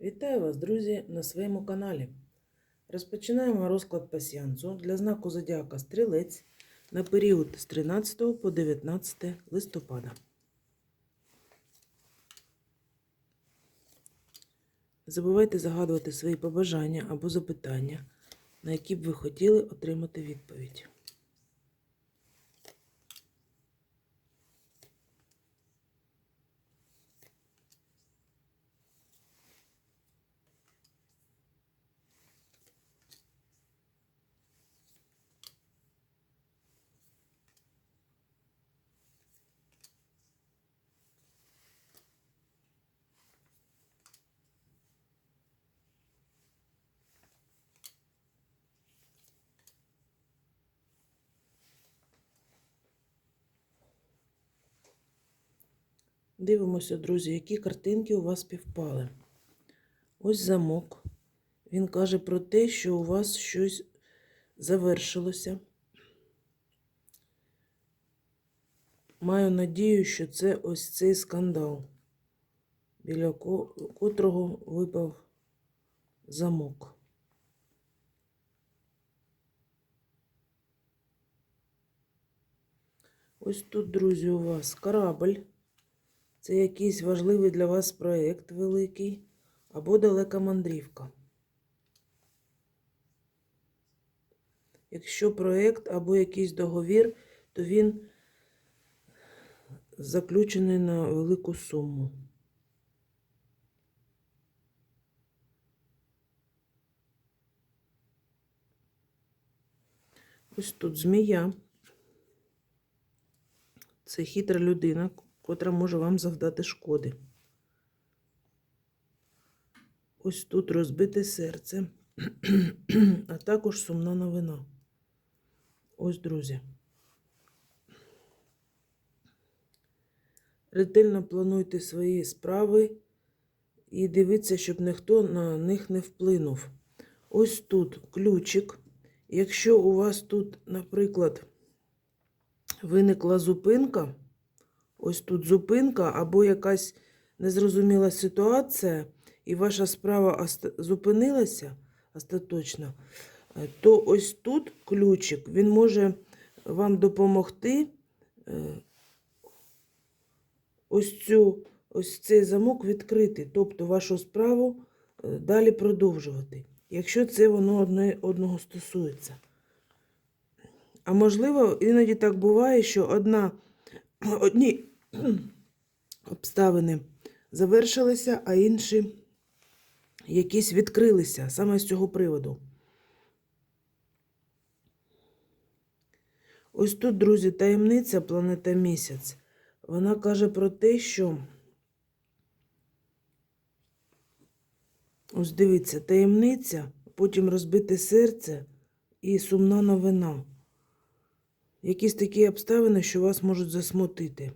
Вітаю вас, друзі, на своєму каналі. Розпочинаємо розклад пасіянцу для знаку Зодіака Стрілець на період з 13 по 19 листопада. Забувайте загадувати свої побажання або запитання, на які б ви хотіли отримати відповідь. Дивимося, друзі, які картинки у вас співпали. Ось замок. Він каже про те, що у вас щось завершилося. Маю надію, що це ось цей скандал, біля котрого випав замок. Ось тут, друзі, у вас корабль. Це якийсь важливий для вас проєкт великий або далека мандрівка. Якщо проєкт або якийсь договір, то він заключений на велику суму. Ось тут змія. Це хитра людина, котра може вам завдати шкоди. Ось тут розбите серце, а також сумна новина. Ось, друзі. Ретельно плануйте свої справи і дивіться, щоб ніхто на них не вплинув. Ось тут ключик. Якщо у вас тут, наприклад, виникла зупинка, ось тут зупинка або якась незрозуміла ситуація, і ваша справа зупинилася остаточно, е, то ось тут ключик, він може вам допомогти е, ось, цю, ось цей замок відкрити, тобто вашу справу е, далі продовжувати, якщо це воно одне, одного стосується. А можливо, іноді так буває, що одна, одні обставини завершилися, а інші якісь відкрилися саме з цього приводу. Ось тут, друзі, таємниця планета місяць. Вона каже про те, що ось дивіться, таємниця, потім розбите серце і сумна новина. Якісь такі обставини, що вас можуть засмутити.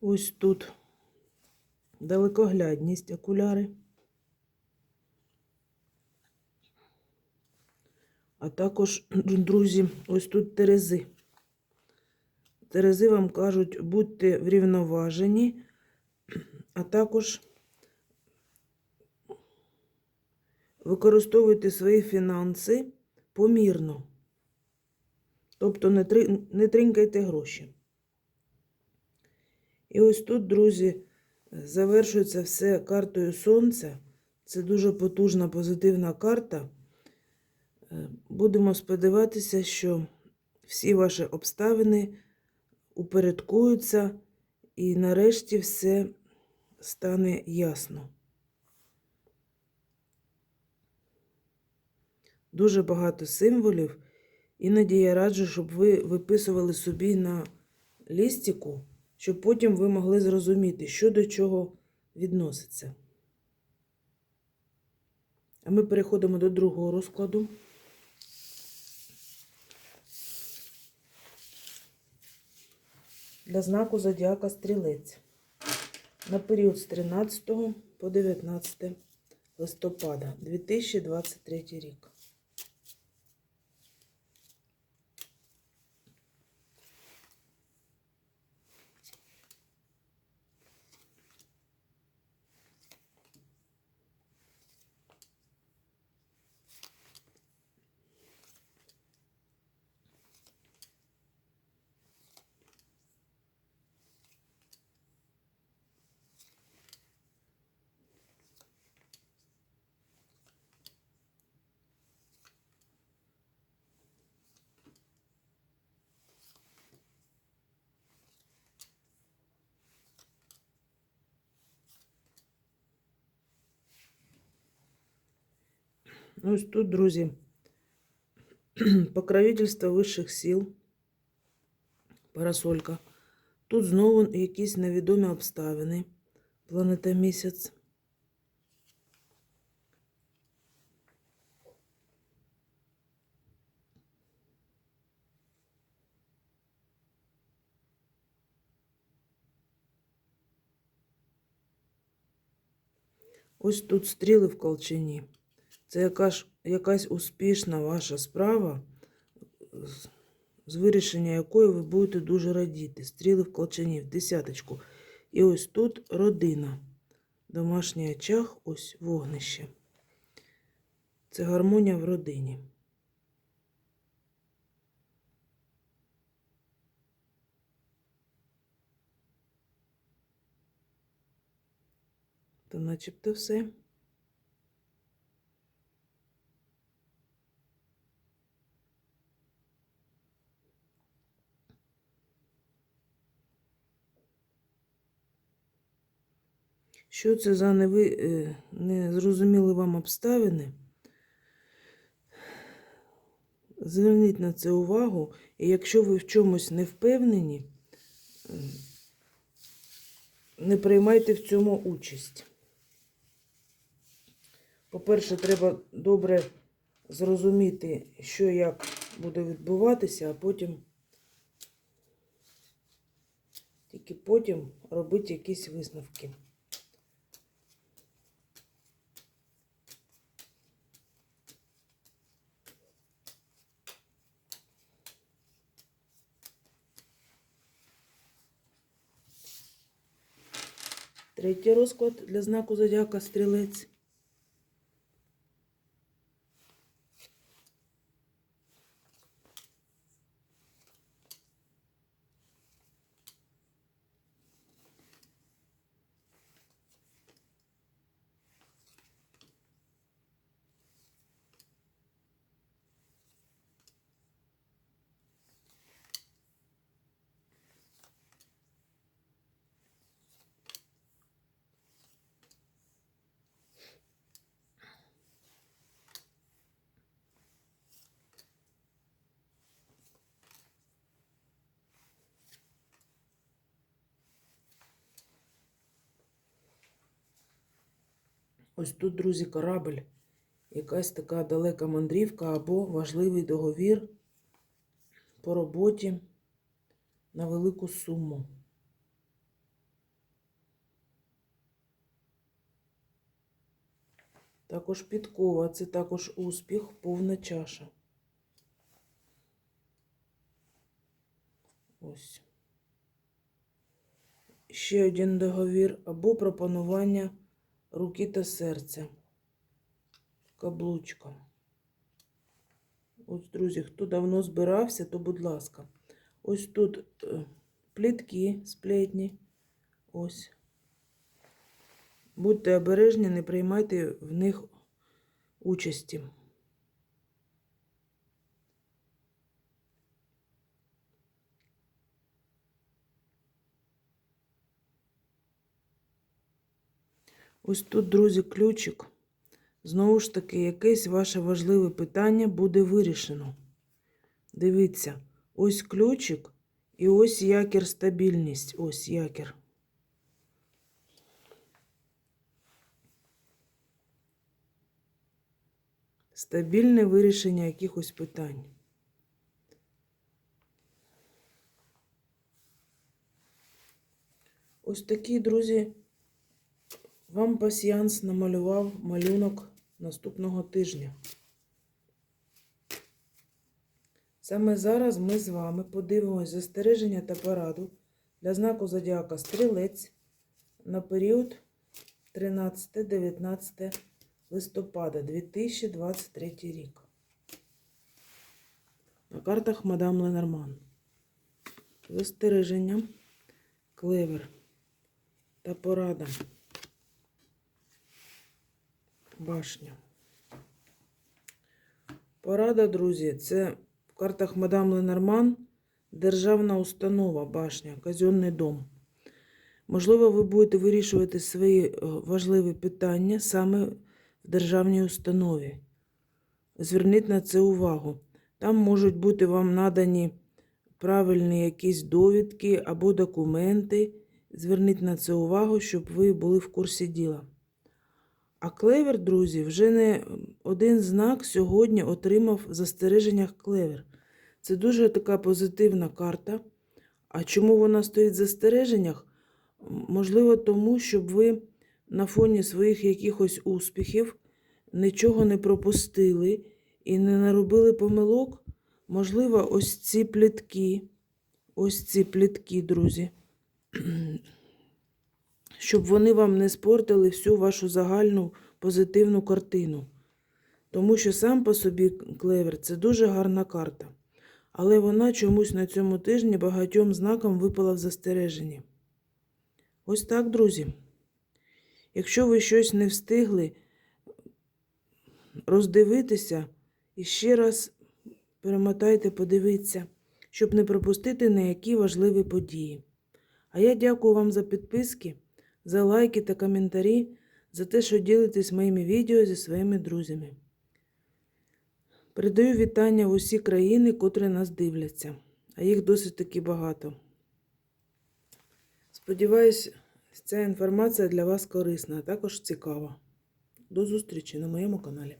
Ось тут далекоглядність, окуляри. А також, друзі, ось тут терези. Терези вам кажуть, будьте врівноважені, а також використовуйте свої фінанси помірно. Тобто не, три, не тринькайте гроші. І ось тут, друзі, завершується все картою Сонця. Це дуже потужна позитивна карта. Е, Будемо сподіватися, що всі ваші обставини упорядкуються і нарешті все стане ясно. Дуже багато символів. Іноді я раджу, щоб ви виписували собі на лістику, щоб потім ви могли зрозуміти, що до чого відноситься. А ми переходимо до другого розкладу. Для знаку Зодіака Стрілець на період з 13 по 19 листопада 2023 рік. Ось тут, друзі, покровительство вищих сил, парасолька. Тут знову якісь невідомі обставини. Планета місяць. Ось тут стріли в колчині. Це якась, якась успішна ваша справа, з- вирішення якої ви будете дуже радіти. Стріли в колчині, в десяточку. І ось тут родина. Домашній очаг, ось вогнище. Це гармонія в родині. То начебто все. Що це за неви... е, незрозумілі вам обставини? Зверніть на це увагу, і якщо ви в чомусь не впевнені, е, не приймайте в цьому участь. По-перше, треба добре зрозуміти, що як буде відбуватися, а потім тільки потім робити якісь висновки. Третій розклад для знаку зодіака стрілець. Ось тут, друзі, корабль. Якась така далека мандрівка або важливий договір по роботі на велику суму. Також підкова, це також успіх, повна чаша. Ось. Ще один договір або пропонування руки та серця. Каблучка. Ось, друзі, хто давно збирався, то будь ласка. Ось тут е, плітки, сплетні. Ось. Будьте обережні, не приймайте в них участі. Ось тут, друзі, ключик. Знову ж таки, якесь ваше важливе питання буде вирішено. Дивіться, ось ключик і ось якір стабільність. Ось якір. Стабільне вирішення якихось питань. Ось такий, друзі, вам пасіянс намалював малюнок наступного тижня. Саме зараз ми з вами подивимось застереження та пораду для знаку Зодіака Стрілець на період 13-19 листопада 2023 рік. На картах Мадам Ленорман. Застереження, клевер та порада. Башня. Порада, друзі, це в картах Мадам Ленорман державна установа, башня, казенний дом. Можливо, ви будете вирішувати свої е, важливі питання саме в державній установі. зверніть на це увагу. Там можуть бути вам надані правильні якісь довідки або документи. Зверніть на це увагу, щоб ви були в курсі діла. А клевер, друзі, вже не один знак сьогодні отримав в застереженнях клевер. Це дуже така позитивна карта. А чому вона стоїть в застереженнях? Можливо, тому, щоб ви на фоні своїх якихось успіхів нічого не пропустили і не наробили помилок. Можливо, ось ці плітки, ось ці плітки, друзі, щоб вони вам не спортили всю вашу загальну позитивну картину. Тому що сам по собі клевер це дуже гарна карта. Але вона чомусь на цьому тижні багатьом знакам випала в застереженні. Ось так, друзі. Якщо ви щось не встигли роздивитися, і ще раз перемотайте, подивіться, щоб не пропустити на які важливі події. А я дякую вам за підписки, за лайки та коментарі, за те, що ділитесь моїми відео зі своїми друзями. Передаю вітання в усі країни, котрі нас дивляться, а їх досить таки багато. Сподіваюсь, ця інформація для вас корисна, а також цікава. До зустрічі на моєму каналі.